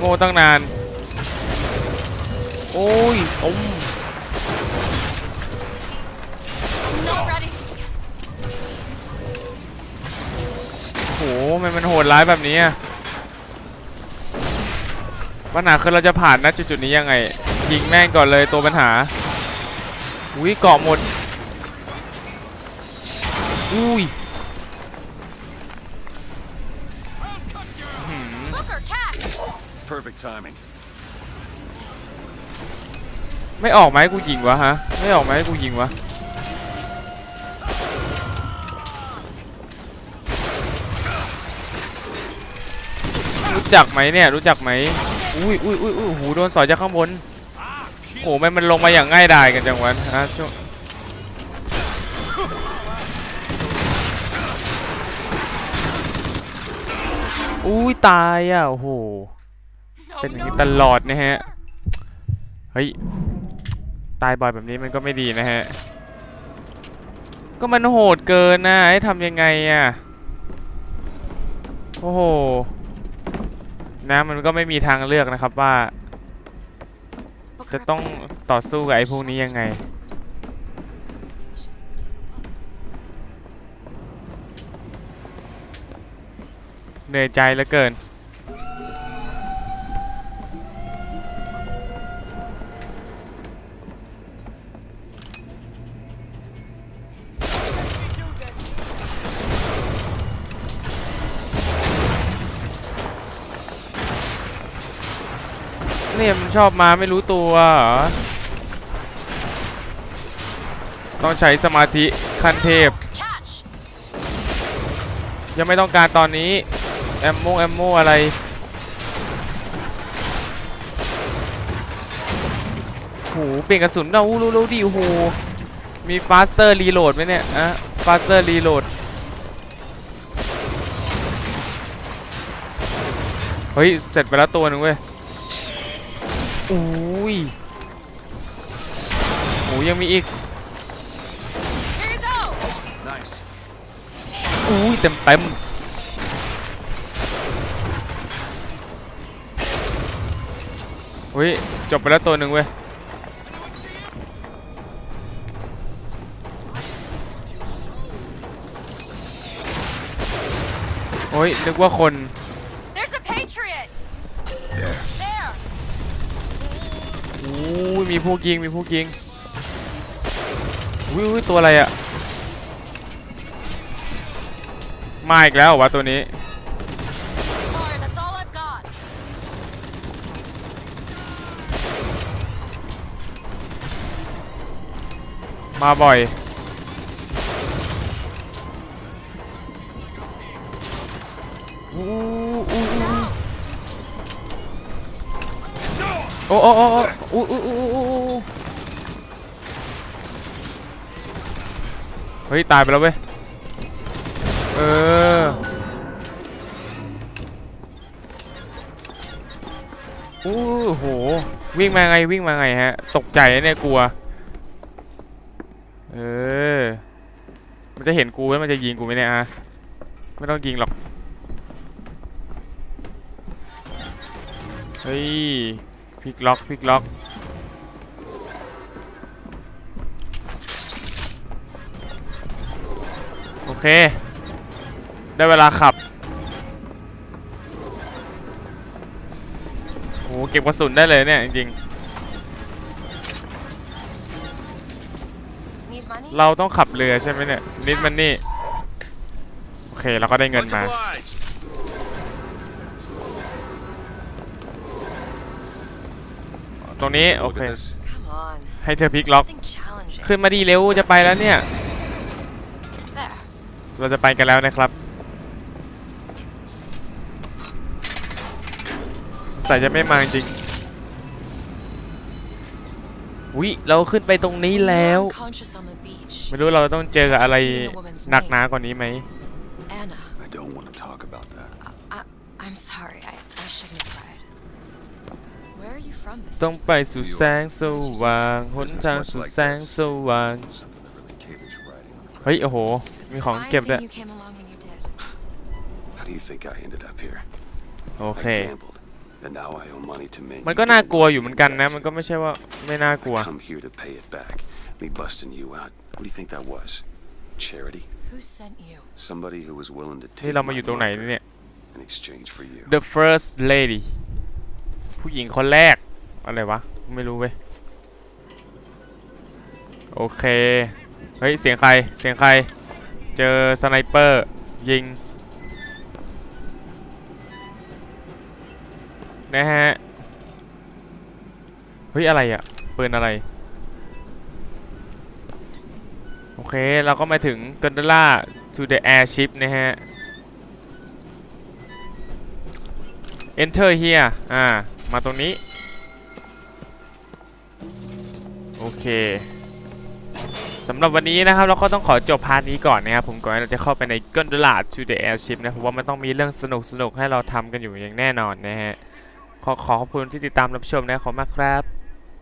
โง่ตั้งนาน โอ้ยอมโหทำไมมันโหดร้ายแบบนี้ปัญหาคือเราจะผ่านนะจุดๆนี้ยังไง ยิงแม่งก่อนเลยตัวปัญหา อุ้ยเกาะหมด อุ้ย Perfect timing. ไม่ออกไหมกูยิงวะฮะ ไม่ออกไหมกูยิงวะ รู้จักไหมเนี่ย รู้จักไหมอุ้ยอุ้ยอุ้ยอุ้ยหูโดนสอยจากข้างบนโหแม่งมันลงมาอย่างง่ายดายกันจังวะฮะช่วงอุ้ยตายอะโอ้โห เป็นอย่างนี้ตลอดนะฮะ เฮ้ย ตายบ่อยแบบนี้มันก็ไม่ดีนะฮะ ก็มันโหดเกินนะให้ทำยังไงอะ โอ้โห นะมันก็ไม่มีทางเลือกนะครับว่า จะต้องต่อสู้กับไอ้พวกนี้ยังไงเหนื่อยใจเหลือเกิน เนี่ยมันชอบมาไม่รู้ตัวเหรอต้องใช้สมาธิขั้นเทพ ยังไม่ต้องการตอนนี้ แอมโมแอมโมอะไร โห เปลี่ยนกระสุนเรารู้รู้ดิโอ้โห มี faster reload ไหมเนี่ยอะ faster reload เฮ้ย เสร็จไปแล้วตัวหนึ่งเว้ย อุ้ยโหยังมีอีก Here you go. Nice. อุ้ยเต็มเต็มเฮ้ยจบไปแล้วตัวหนึ่งเว้ยโอ้ยนึกว่าคน There's a Patriot. อู้ยมีพวกยิงมีพวกยิงอุ้ยอุ้ยตัวอะไรอะมาอีกแล้วเหรอวะตัวนี้ Sorry, that's all I've got. มาบ่อย โอ้โอ้โอ้โอ้อู้อู้อู้เฮ้ย ตายไปแล้วเว้ย เออโอ้โห วิ่งมาไงวิ่งมาไงฮะ ตกใจเนี่ยกลัว เออ มันจะเห็นกูแล้วมันจะยิงกูไหมเนี่ยฮะ ไม่ต้องยิงหรอก เฮ้ย พลิกล็อกพลิกล็อกโอเค ได้เวลาขับโหเก็บกระสุนได้เลยเนี่ยจริงๆเราต้องขับเรือใช่ไหมเนี่ยนิดมันนี่ โอเคเราก็ได้เงินมา ตรงนี้ โอ Look เค at this. Come on. ให้เธอพลิกล็อก Something challenging. ขึ้นมาดีเร็ว จะไปแล้วเนี่ย There. เราจะไปกันแล้วนะครับ ใส่จะไม่มาจริงวิเราขึ้นไปตรงนี้แล้ว Unconscious on the beach. ไม่รู้เราต้องเจอกับอะไรหนักหนากว่านี้ไหม Anna. I don't want to talk about that. I, I'm sorry. I, I shouldn't have cried. Where are you from, Mister? ต้องไปสู่แสงสว่างหนทางสู่แสงสว่าง Something that really caters writing. เฮ้ย โอ้โห มีของเก็บด้วย You came along when you did. How do you think I ended up here? โอเค I gambled. And now I owe money to men. มัน you ก็ don't น่ากลัว want อยู่ me เหมือน in กันนะ debt มัน to. ก็ไม่ใช่ว่าไม่น่ากลัว I come here to pay it back. Me busting you out. What do you think that was? Charity? Who sent you? Somebody who was willing to นี่ take เรามาอ my ยู่ตรงไหน marker เนี่ย in exchange for you. The first lady ผู้หญิงคนแรก อะไรวะ ไม่รู้เว้ย โอเค เฮ้ย เสียงใคร เสียงใคร เจอสไนเปอร์ ยิง นะฮะ เฮ้ย อะไรอะปืนอะไร โอเค เราก็มาถึง Gondola to the airship นะฮะ enter here อ่า มาตรงนี้ โอเคสำหรับวันนี้นะครับเราก็ต้องขอจบพาร์ทนี้ก่อนนะครับผมก่อนเราจะเข้าไปในก้นดลาด to the airship นะผมว่ามันต้องมีเรื่องสนุกสนุกให้เราทำกันอยู่อย่างแน่นอนนะฮะขอขอขอบคุณที่ติดตามรับชมนะขอบคุณมากครับ